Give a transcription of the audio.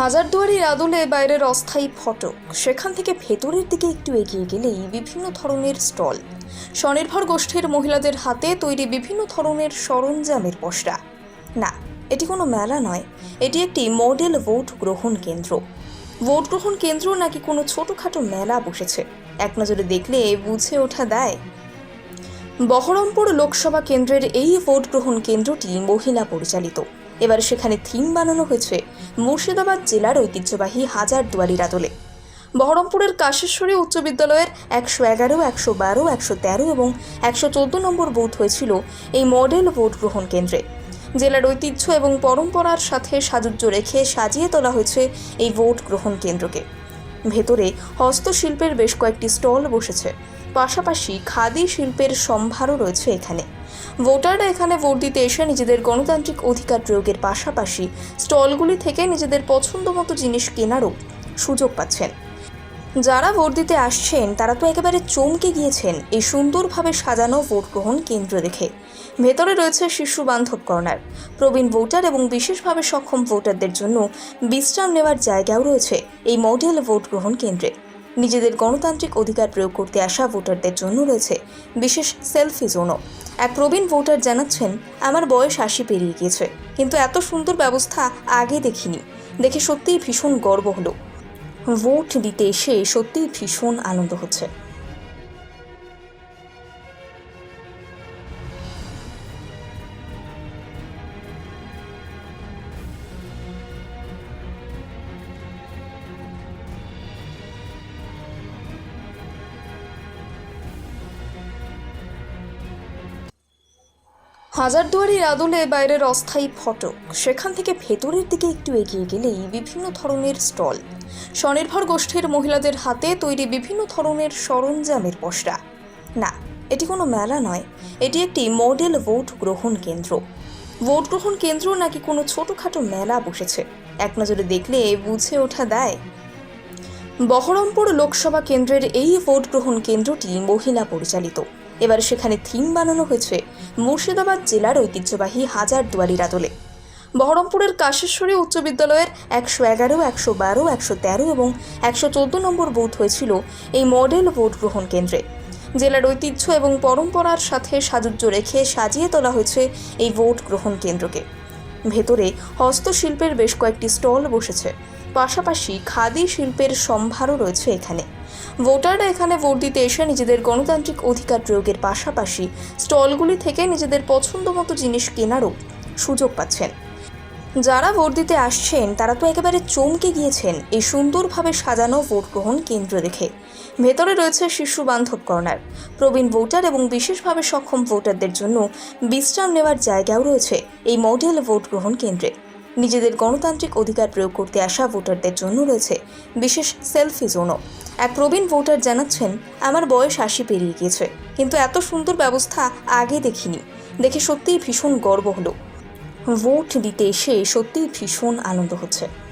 হাজারদুয়ারির আদলে বাইরের অস্থায়ী ফটক। সেখান থেকে ভেতরের দিকে একটু এগিয়ে গেলেই বিভিন্ন ধরনের স্টল। স্বনির্ভর গোষ্ঠীর মহিলাদের হাতে তৈরি বিভিন্ন ধরনের সরঞ্জামের পসরা। না, এটি কোনো মেলা নয়, এটি একটি মডেল ভোট গ্রহণ কেন্দ্র। ভোট গ্রহণ কেন্দ্র নাকি কোনো ছোটোখাটো মেলা বসেছে, এক নজরে দেখলে বুঝে ওঠা দেয় বহরমপুর লোকসভা কেন্দ্রের এই ভোট গ্রহণ কেন্দ্রটি মহিলা পরিচালিত। এবার সেখানে থিম বানানো হয়েছে মুর্শিদাবাদ জেলার ঐতিহ্যবাহী হাজার দুয়ারির আদলে। বহরমপুরের কাশেশ্বরী উচ্চ বিদ্যালয়ের একশো এগারো, একশো বারো, একশো তেরো এবং একশো চোদ্দ নম্বর বুথ হয়েছিল এই মডেল ভোট গ্রহণ কেন্দ্রে। জেলার ঐতিহ্য এবং পরম্পরার সাথে সাজুজ্য রেখে সাজিয়ে তোলা হয়েছে এই ভোট গ্রহণ কেন্দ্রকে। ভেতরে হস্তশিল্পের বেশ কয়েকটি স্টল বসেছে। পাশাপাশি খাদি শিল্পের সম্ভারও রয়েছে এখানে। ভোটাররা এখানে ভোট দিতে এসে নিজেদের গণতান্ত্রিক অধিকার প্রয়োগের পাশাপাশি স্টলগুলি থেকে নিজেদের পছন্দ মতো জিনিস কেনারও সুযোগ পাচ্ছেন। যারা ভোট দিতে আসছেন, তারা তো একেবারে চমকে গিয়েছেন এই সুন্দরভাবে সাজানো ভোট গ্রহণ কেন্দ্র দেখে। ভেতরে রয়েছে শিশু বান্ধব কর্নার। প্রবীণ ভোটার এবং বিশেষভাবে সক্ষম ভোটারদের জন্য বিশ্রাম নেওয়ার জায়গাও রয়েছে এই মডেল ভোট গ্রহণ কেন্দ্রে। নিজেদের গণতান্ত্রিক অধিকার প্রয়োগ করতে আসা ভোটারদের জন্য রয়েছে বিশেষ সেলফি জোনও। এক প্রবীণ ভোটার জানাচ্ছেন, আমার বয়স আশি পেরিয়ে গিয়েছে, কিন্তু এত সুন্দর ব্যবস্থা আগে দেখিনি। দেখে সত্যিই ভীষণ গর্ব হলো। ভোট দিতে এসে সত্যিই ভীষণ আনন্দ হচ্ছে। হাজারদুয়ারির আদলে বাইরের অস্থায়ী ফটক। সেখান থেকে ভেতরের দিকে একটু এগিয়ে গেলেই বিভিন্ন ধরনের স্টল। স্বনির্ভর গোষ্ঠীর মহিলাদের হাতে তৈরি বিভিন্ন ধরনের সরঞ্জামের পসরা। না, এটি কোনো মেলা নয়, এটি একটি মডেল ভোট গ্রহণ কেন্দ্র। ভোট গ্রহণ কেন্দ্র নাকি কোনো ছোটোখাটো মেলা বসেছে? এক নজরে দেখলে বুঝে ওঠা দেয়। বহরমপুর লোকসভা কেন্দ্রের এই ভোট গ্রহণ কেন্দ্রটি মহিলা পরিচালিত। এবার সেখানে থিম বানানো হয়েছে মুর্শিদাবাদ জেলার ঐতিহ্যবাহী হাজার দুয়ারির আদলে। বহরমপুরের কাশেশ্বরী উচ্চ বিদ্যালয়ের একশো এগারো, একশো বারো, একশো তেরো এবং একশো চোদ্দ নম্বর বুথ হয়েছিল এই মডেল ভোট গ্রহণ কেন্দ্রে। জেলার ঐতিহ্য এবং পরম্পরার সাথে সাজুজ্য রেখে সাজিয়ে তোলা হয়েছে এই ভোট গ্রহণ কেন্দ্রকে। ভেতরে হস্তশিল্পের বেশ কয়েকটি স্টল বসেছে। পাশাপাশি খাদি শিল্পের সম্ভারও রয়েছে এখানে। ভোটাররা এখানে ভোট দিতে এসে নিজেদের গণতান্ত্রিক অধিকার প্রয়োগের পাশাপাশি স্টলগুলি থেকে নিজেদের পছন্দ মতো জিনিস কেনারও সুযোগ পাচ্ছেন। যারা ভোট দিতে আসছেন, তারা তো একেবারে চমকে গিয়েছেন এই সুন্দরভাবে সাজানো ভোট গ্রহণ কেন্দ্র দেখে। ভেতরে রয়েছে শিশু বান্ধব কর্নার। প্রবীণ ভোটার এবং বিশেষভাবে সক্ষম ভোটারদের জন্য বিশ্রাম নেওয়ার জায়গাও রয়েছে এই মডেল ভোট গ্রহণ কেন্দ্রে। নিজেদের গণতান্ত্রিক অধিকার প্রয়োগ করতে আসা ভোটারদের জন্য রয়েছে বিশেষ সেলফি জোনও। এক প্রবীণ ভোটার জানাচ্ছেন, আমার বয়স আশি পেরিয়ে গিয়েছে, কিন্তু এত সুন্দর ব্যবস্থা আগে দেখিনি। দেখে সত্যিই ভীষণ গর্ব হলো। ভোট দিতে এসে সত্যিই ভীষণ আনন্দ হচ্ছে।